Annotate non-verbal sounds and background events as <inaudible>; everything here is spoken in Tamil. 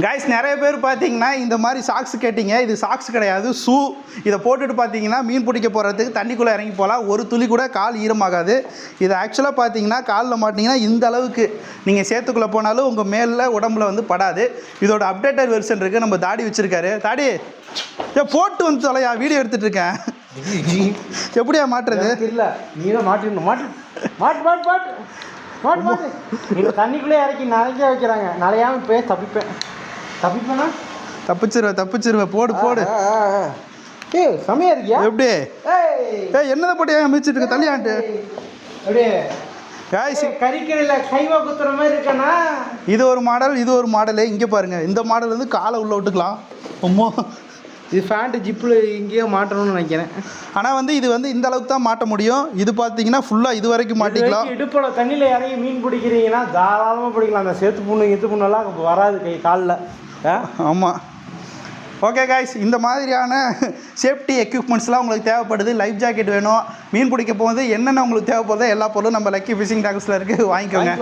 காய்ஸ் நிறைய பேர் பார்த்தீங்கன்னா இந்த மாதிரி சாக்ஸ் கேட்டிங்க. இது சாக்ஸ் கிடையாது. ஷூ. இதை போட்டுட்டு பார்த்தீங்கன்னா மீன் பிடிக்க போகிறதுக்கு தண்ணிக்குள்ளே இறங்கி போகலாம். ஒரு துளி கூட கால் ஈரமாகாது. இது ஆக்சுவலாக பார்த்தீங்கன்னா காலில் மாட்டிங்கன்னா இந்த அளவுக்கு நீங்கள் சேத்துக்குள்ளே போனாலும் உங்கள் மேலில் உடம்புல வந்து படாது. இதோட அப்டேட்டட் வெர்ஷன் இருக்குது நம்ம தாடி வச்சுருக்காரு. தாடி ஏ போட்டு வந்து தொலையா? வீடியோ எடுத்துகிட்டு இருக்கேன். <laughs> எப்படியா மாட்டுறது? இல்ல நீ தான் மாட்டிடணும். மாட்டு. மாட்டு மாட்டு மாட்டு. மாட்டு மாட்டு. <laughs> தண்ணிக்குள்ளே இறக்கி நனைஞ்ச வைக்கிறாங்க. நனையாம போய் தப்பிப்பேன். தப்பிப்பேனா? தப்பிச்சிருவேன் தப்பிச்சிருவேன் போடு போடு. ஏய் செமையா இருக்கியா? எப்படி? ஏய். ஏ என்னதை போட்டு ஏன் மிதிச்சிட்டு இருக்க? தள்ளியான்ட்டு. அப்படியே இது ஒரு மாடல் இது ஒரு மாடலு. இங்கே பாருங்க. இந்த மாடல் வந்து காலை உள்ள விட்டுக்கலாம். அம்மோ. இது ஃபேண்ட் ஜிப்பில் எங்கேயோ மாட்டணும்னு நினைக்கிறேன். ஆனால் வந்து இது வந்து இந்த அளவுக்கு தான் மாட்ட முடியும். இது பார்த்தீங்கன்னா ஃபுல்லாக இது வரைக்கும் மாட்டிக்கலாம். இடுப்போட தண்ணியில் இறங்கி மீன் பிடிக்கிறீங்கன்னா தாராளமாக பிடிக்கலாம். அந்த சேத்து புண்ணு எத்து புண்ணெல்லாம் வராது கை காலில். ஆமாம் ஓகே காய்ஸ் இந்த மாதிரியான சேஃப்டி எக்யூப்மெண்ட்ஸ்லாம் உங்களுக்கு தேவைப்படுது. லைஃப் ஜாக்கெட் வேணும். மீன் பிடிக்க போகுது என்னென்ன உங்களுக்கு தேவைப்படுதோ எல்லா பொருளும் நம்ம லக்கி ஃபிஷிங் டாக்ஸில் இருக்குது வாங்கிக்கோங்க.